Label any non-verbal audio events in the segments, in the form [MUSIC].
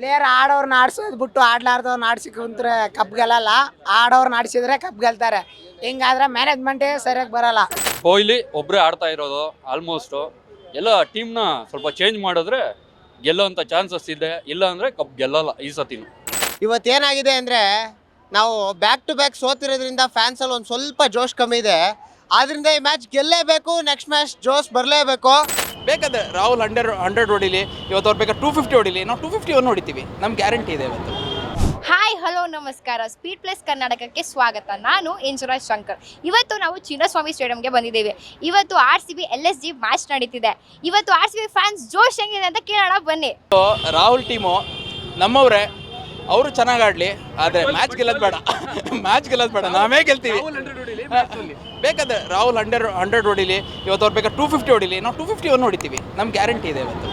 Player ಆಡೋರ್ನ ಆಡ್ಸೋದು ಬಿಟ್ಟು ಆಡ್ಲಾರ್ದವ್ರನ್ನ ಆಡ್ಸಿ ಕುಂತ್ರೆ cup ಗೆಲ್ಲಲ್ಲ. ಆಡೋರ್ನ ಆಡಿಸಿದ್ರೆ cup ಗೆಲ್ತಾರೆ. ಹಿಂಗಾದ್ರೆ ಮ್ಯಾನೇಜ್ಮೆಂಟೇ ಸರಿಯಾಗಿ ಬರಲ್ಲ. ಕೊಹ್ಲಿ ಒಬ್ಬರೇ ಆಡ್ತಾ ಇರೋದು ಆಲ್ಮೋಸ್ಟು ಎಲ್ಲ ಟೀಮ್ನ ಸ್ವಲ್ಪ ಚೇಂಜ್ ಮಾಡಿದ್ರೆ ಗೆಲ್ಲೋಂಥ ಚಾನ್ಸಸ್ ಇದೆ. ಇಲ್ಲ ಅಂದರೆ ಕಪ್ ಗೆಲ್ಲಲ್ಲ ಈ ಸತಿ ಇವತ್ತೇನಾಗಿದೆ ಅಂದರೆ ನಾವು ಬ್ಯಾಕ್ ಟು ಬ್ಯಾಕ್ ಸೋತಿರೋದ್ರಿಂದ ಫ್ಯಾನ್ಸಲ್ಲಿ ಒಂದು ಸ್ವಲ್ಪ ಜೋಶ್ ಕಮ್ಮಿ ಇದೆ. ಆದ್ರಿಂದ ಈ ಮ್ಯಾಚ್ ಗೆಲ್ಲೇಬೇಕು ನೆಕ್ಸ್ಟ್ ಮ್ಯಾಚ್ ಜೋಶ್ ಬರಲೇಬೇಕು. ಬೇಕಾದ್ರೆ ರಾಹುಲ್ ಹಂಡ್ರೆಡ್ ಹಂಡ್ರೆಡ್ ಹೊಡಿಲಿ ಇವತ್ತು ಅವ್ರು ಬೇಕಾದ್ರೆ ಟೂ ಫಿಫ್ಟಿ ಹೊಡಿಲಿ. ನಾವು ಟೂ ಫಿಫ್ಟಿ ಒನ್ ಹೊಡಿತೀವಿ. ನಮ್ಗೆ ಗ್ಯಾರಂಟಿ ಇದೆ ಇವತ್ತು. ಹಾಯ್ ಹಲೋ ನಮಸ್ಕಾರ. ಸ್ಪೀಡ್ ಪ್ಲಸ್ ಕರ್ನಾಟಕಕ್ಕೆ ಸ್ವಾಗತ. ನಾನು ಇಂಜುರಾಜ್ ಶಂಕರ್. ಇವತ್ತು ನಾವು ಚಿನ್ನಸ್ವಾಮಿ ಸ್ಟೇಡಿಯಂಗೆ ಬಂದಿದ್ದೇವೆ. ಇವತ್ತು R C B L S G match ನಡೀತಿದೆ. ಇವತ್ತು ಆರ್ ಸಿ ಬಿ ಫ್ಯಾನ್ಸ್ ಜೋಶ್ ಹೆಂಗಿದೆ ಅಂತ ಕೇಳೋಣ ಬನ್ನಿ. ರಾಹುಲ್ ಟೀಮು ನಮ್ಮವರೇ ಅವರು ಚೆನ್ನಾಗಿ ಆಡಲಿ ಆದರೆ ಮ್ಯಾಚ್ ಗೆಲ್ಲೋದು ಬೇಡ. [LAUGHS] ಮ್ಯಾಚ್ ಗೆಲ್ಲೋದು ಬೇಡ. ನಾವೇ ಗೆಲ್ತೀವಿ. ಬೇಕಾದ್ರೆ ರಾಹುಲ್ ಹಂಡ್ರೆಡ್ ಹಂಡ್ರೆಡ್ ಹೊಡಿಲಿ, ಇವತ್ತು ಅವ್ರು ಬೇಕಾದ್ರೆ ಟೂ ಫಿಫ್ಟಿ ಹೊಡಿಲಿ. ನಾವು ಟೂ ಫಿಫ್ಟಿ ಒನ್ ಹೊಡಿತೀವಿ. ನಮ್ಗೆ ಗ್ಯಾರಂಟಿ ಇದೆ ಇವತ್ತು.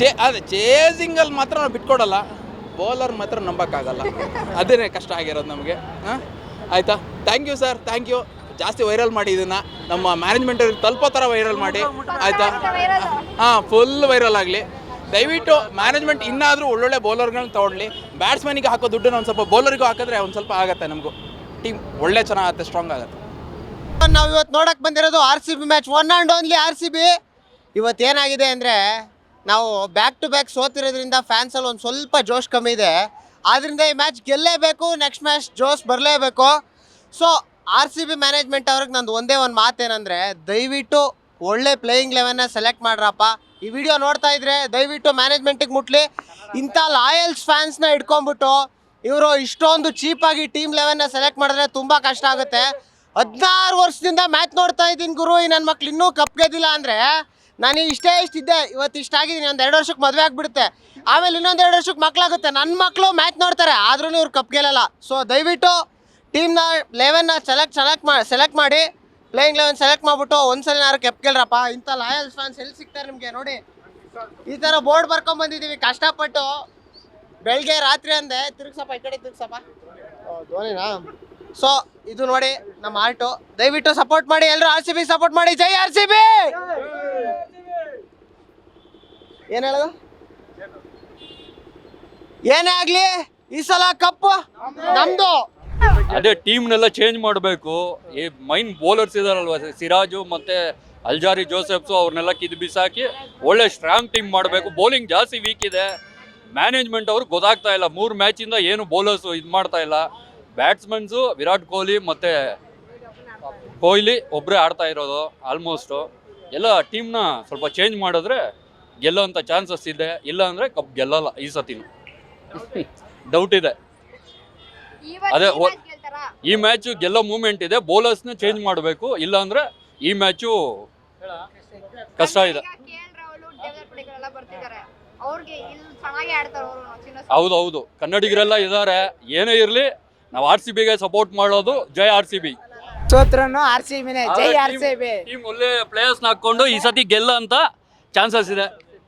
ಚೇ ಅದೇ ಮಾತ್ರ ನಾವು ಬಿಟ್ಕೊಡಲ್ಲ. ಬೌಲರ್ ಮಾತ್ರ ನಂಬಕ್ಕಾಗಲ್ಲ. ಅದೇನೇ ಕಷ್ಟ ಆಗಿರೋದು ನಮಗೆ. ಹಾಂ? ಆಯಿತಾ? Thank you sir thank you ಜಾಸ್ತಿ ವೈರಲ್ ಮಾಡಿ ಇದನ್ನು. ನಮ್ಮ ಮ್ಯಾನೇಜ್ಮೆಂಟ್ ತಲುಪೋ ಥರ ವೈರಲ್ ಮಾಡಿ. ಆಯಿತಾ? ಹಾಂ ಫುಲ್ ವೈರಲ್ ಆಗಲಿ. ದಯವಿಟ್ಟು ಮ್ಯಾನೇಜ್ಮೆಂಟ್ ಇನ್ನಾದರೂ ಒಳ್ಳೊಳ್ಳೆ ಬೌಲರ್ಗಳನ್ನ ತೊಗೊಳ್ಳಿ ಬ್ಯಾಟ್ಸ್ಮನಿಗೆ ಹಾಕೋ ದುಡ್ಡನ್ನ ಒಂದು ಸ್ವಲ್ಪ ಬೌಲರಿಗೂ ಹಾಕಿದ್ರೆ ಒಂದು ಸ್ವಲ್ಪ ಆಗುತ್ತೆ ನಮಗೂ. ಟೀಮ್ ಒಳ್ಳೆ ಚೆನ್ನಾಗುತ್ತೆ ಸ್ಟ್ರಾಂಗ್ ಆಗುತ್ತೆ. ನಾವು ಇವತ್ತು ನೋಡಕ್ ಬಂದಿರೋದು R C B match one and only R C B ಇವತ್ತೇನಾಗಿದೆ ಅಂದರೆ, ನಾವು ಬ್ಯಾಕ್ ಟು ಬ್ಯಾಕ್ ಸೋತಿರೋದ್ರಿಂದ ಫ್ಯಾನ್ಸಲ್ಲಿ ಒಂದು ಸ್ವಲ್ಪ ಜೋಶ್ ಕಮ್ಮಿ ಇದೆ. ಆದ್ದರಿಂದ ಈ ಮ್ಯಾಚ್ ಗೆಲ್ಲೇಬೇಕು ನೆಕ್ಸ್ಟ್ ಮ್ಯಾಚ್ ಜೋಶ್ ಬರಲೇಬೇಕು. So R C B management ಅವ್ರಿಗೆ ನಂದು ಒಂದೇ ಒಂದು ಮಾತೇನೆಂದರೆ, ದಯವಿಟ್ಟು ಒಳ್ಳೆ ಪ್ಲೇಯಿಂಗ್ ಲೆವೆನ್ನ ಸೆಲೆಕ್ಟ್ ಮಾಡ್ರಪ್ಪ. ಈ ವಿಡಿಯೋ ನೋಡ್ತಾ ಇದ್ರೆ ದಯವಿಟ್ಟು ಮ್ಯಾನೇಜ್ಮೆಂಟಿಗೆ ಮುಟ್ಲಿ. ಇಂಥ ಲಾಯಲ್ಸ್ ಫ್ಯಾನ್ಸ್ನ ಇಟ್ಕೊಂಡ್ಬಿಟ್ಟು ಇವರು ಇಷ್ಟೊಂದು ಚೀಪಾಗಿ ಟೀಮ್ ಲೆವೆನ್ನ ಸೆಲೆಕ್ಟ್ ಮಾಡಿದ್ರೆ ತುಂಬ ಕಷ್ಟ ಆಗುತ್ತೆ. ಹದಿನಾರು ವರ್ಷದಿಂದ ಮ್ಯಾಚ್ ನೋಡ್ತಾ ಇದ್ದೀನಿ ಗುರು, ಈ ನನ್ನ ಮಕ್ಳು ಇನ್ನೂ ಕಪ್ ಗೆದ್ದಿಲ್ಲ ಅಂದರೆ ನಾನು ಇಷ್ಟೇ ಇಷ್ಟಿದ್ದೆ. ಇವತ್ತು ಇಷ್ಟ ಆಗಿದ್ದೀನಿ, ಒಂದು ಎರಡು ವರ್ಷಕ್ಕೆ ಮದುವೆ ಆಗಿಬಿಡುತ್ತೆ. ಆಮೇಲೆ ಇನ್ನೊಂದು ಎರಡು ವರ್ಷಕ್ಕೆ ಮಕ್ಕಳಾಗುತ್ತೆ ನನ್ನ ಮಕ್ಕಳು ಮ್ಯಾಚ್ ನೋಡ್ತಾರೆ ಆದ್ರೂ ಇವ್ರು ಕಪ್ ಗೆಲ್ಲಲ್ಲ. ಸೊ ದಯವಿಟ್ಟು ಟೀಮ್ನ ಲೆವೆನ್ನ ಸೆಲೆಕ್ಟ್ ಸೆಲೆಕ್ಟ್ ಮಾಡಿ ಸೆಲೆಕ್ಟ್ ಮಾಡಿ ಪ್ಲೇಯಿಂಗ್ ಲೆವೆನ್ ಸೆಲೆಕ್ಟ್ ಮಾಡಿಬಿಟ್ಟು ಒಂದ್ಸಲ ಯಾರು ಕೆಪ್ ಗೆಲ್ರಪ್ಪ. ಇಂಥ ಲಾಯಲ್ ಫ್ಯಾನ್ಸ್ ಎಲ್ಲಿ ಸಿಗ್ತಾರೆ ನಿಮಗೆ? ನೋಡಿ. ಈ ಥರ ಬೋರ್ಡ್ ಬರ್ಕೊಂಡ್ ಬಂದಿದ್ದೀವಿ ಕಷ್ಟಪಟ್ಟು. ಬೆಳಗ್ಗೆ ರಾತ್ರಿ ಅಂದೆ, ತಿರುಗ್ಸಪ್ಪ ಈ ಕಡೆ ತಿರುಗ್ಸಪ್ಪ. ಧೋನಿನಾ? ಸೊ ಇದು ನೋಡಿ ನಮ್ಮ ಆರ್ಟು. ದಯವಿಟ್ಟು ಸಪೋರ್ಟ್ ಮಾಡಿ ಎಲ್ಲರೂ ಆರ್ ಸಿ ಬಿ ಸಪೋರ್ಟ್ ಮಾಡಿ. ಜೈ ಆರ್ ಸಿ ಬಿ ಏನ್ ಹೇಳೋದು? ಏನೇ ಆಗ್ಲಿ, ಈ ಸಲ ಕಪ್ ನಮ್ದು. ಅದೇ ಟೀಮ್ನೆಲ್ಲ ಚೇಂಜ್ ಮಾಡಬೇಕು. ಈ ಮೈನ್ ಬೌಲರ್ಸ್ ಇದಾರಲ್ವ, ಸಿರಾಜು ಮತ್ತೆ ಅಲ್ಜಾರಿ ಜೋಸೆಫ್ಸು ಅವ್ರನ್ನೆಲ್ಲ ಕಿದ್ ಬಿಸಾಕಿ ಒಳ್ಳೆ ಸ್ಟ್ರಾಂಗ್ ಟೀಮ್ ಮಾಡಬೇಕು. ಬೌಲಿಂಗ್ ಜಾಸ್ತಿ ವೀಕ್ ಇದೆ. ಮ್ಯಾನೇಜ್ಮೆಂಟ್ ಅವ್ರಿಗೆ ಗೊತ್ತಾಗ್ತಾ ಇಲ್ಲ. ಮೂರು ಮ್ಯಾಚಿಂದ ಏನು ಬೌಲರ್ಸು ಇದು ಮಾಡ್ತಾ ಇಲ್ಲ. ಬ್ಯಾಟ್ಸ್ಮನ್ಸು ವಿರಾಟ್ ಕೊಹ್ಲಿ ಮತ್ತೆ ಕೊಹ್ಲಿ ಒಬ್ಬರೇ ಆಡ್ತಾ ಇರೋದು ಆಲ್ಮೋಸ್ಟು ಎಲ್ಲ ಟೀಮ್ನ ಸ್ವಲ್ಪ ಚೇಂಜ್ ಮಾಡಿದ್ರೆ ಗೆಲ್ಲೋಂಥ ಚಾನ್ಸಸ್ ಇದೆ. ಇಲ್ಲ ಅಂದರೆ ಕಪ್ ಗೆಲ್ಲಲ್ಲ ಈ ಸತಿನೂ. ಡೌಟ್ ಇದೆ. ಅದೇ ಈ ಮ್ಯಾಚು ಗೆಲ್ಲೋ ಮೂಮೆಂಟ್ ಇದೆ. ಬೌಲರ್ಸ್ನ ಚೇಂಜ್ ಮಾಡಬೇಕು. ಇಲ್ಲ ಅಂದ್ರೆ ಈ ಮ್ಯಾಚು ಕಷ್ಟ ಇದೆ ಬರ್ತಿದ್ದಾರೆ. ಅವ್ರಿಗೆ ಇಲ್ಲಿ ಚೆನ್ನಾಗಿ ಆಡ್ತಾರೆ ಅವರು ಚಿನ್ನ ಹೌದು ಹೌದು. ಕನ್ನಡಿಗರೆಲ್ಲ ಇದ್ದಾರೆ. ಏನೇ ಇರಲಿ ನಾವು ಆರ್ ಸಿ ಬಿಗೆ ಸಪೋರ್ಟ್ ಮಾಡೋದು. ಜೈ ಆರ್ ಸಿ ಬಿ ಸೋತ್ರನು ಆರ್ ಸಿ ಬಿನೇ ಜೈ ಆರ್ ಸಿ ಬಿ ಟೀಮ್ ಒಳ್ಳೆ ಪ್ಲೇಯರ್ಸ್ನ ಹಾಕೊಂಡು ಈ ಸತಿ ಗೆಲ್ಲ ಅಂತ ಚಾನ್ಸಸ್ ಇದೆ.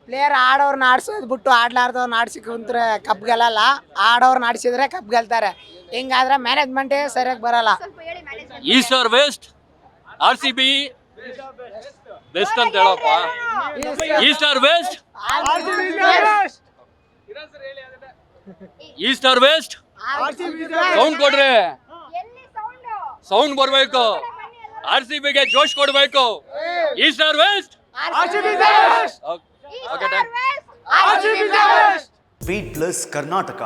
ಪ್ಲೇಯರ್ ಆಡೋರ್ನ ಆಡ್ಸೋದು ಬಿಟ್ಟು ಆಡ್ಲಾರ್ದವ್ರನ್ನ ಆಡ್ಸಿ ಕುಂತ್ರೆ ಕಪ್ ಗೆಲ್ಲಲ್ಲ. ಆಡೋರ್ನ ಆಡ್ಸಿದ್ರೆ ಕಪ್ ಗೆಲ್ತಾರೆ. ಹಿಂಗಾದ್ರೆ ಮ್ಯಾನೇಜ್ಮೆಂಟೇ ಸರಿಯಾಗಿ ಬರಲ್ಲ. ಈ sir management east or west R C B best ಅಂತ ಹೇಳಪ್ಪ. East or west east or west sound ಕೊಡ್ರಿ. ಎಲ್ಲಿ ಸೌಂಡ್ ಸೌಂಡ್ ಬರಬೇಕು. ಆರ್ ಸಿ ಬಿಗೆ ಜೋಶ್ ಕೊಡಬೇಕು. East or west okay plus Karnataka